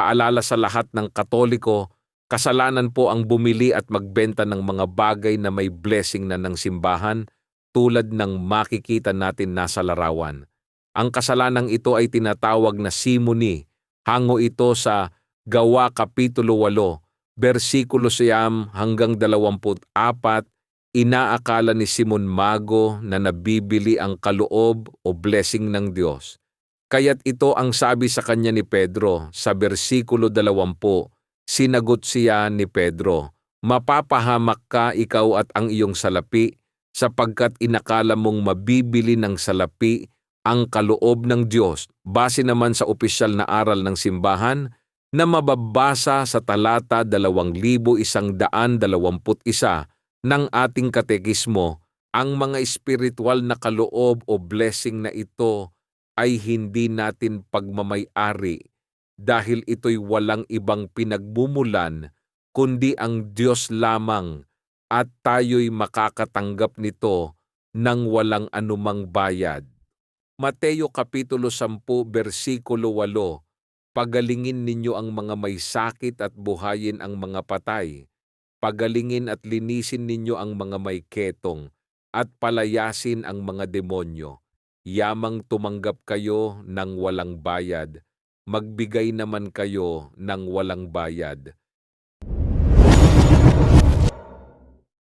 Paalala sa lahat ng Katoliko, kasalanan po ang bumili at magbenta ng mga bagay na may blessing na ng simbahan tulad ng makikita natin nasa larawan. Ang kasalanang ito ay tinatawag na simony. Hango ito sa Gawa Kapitulo 8, versikulo 9 hanggang 24, inaakala ni Simon Mago na nabibili ang kaloob o blessing ng Diyos. Kaya't ito ang sabi sa kanya ni Pedro sa versikulo 20, sinagot siya ni Pedro, Mapapahamak ka ikaw at ang iyong salapi sapagkat inakala mong mabibili ng salapi ang kaloob ng Diyos base naman sa opisyal na aral ng simbahan na mababasa sa talata 2121 ng ating katekismo, ang mga espiritual na kaloob o blessing na ito ay hindi natin pagmamayari dahil ito'y walang ibang pinagmumulan kundi ang Diyos lamang at tayo'y makakatanggap nito ng walang anumang bayad. Mateo Kapitulo 10 versikulo 8 Pagalingin ninyo ang mga may sakit at buhayin ang mga patay. Pagalingin at linisin ninyo ang mga may ketong at palayasin ang mga demonyo. Yamang tumanggap kayo ng walang bayad. Magbigay naman kayo ng walang bayad.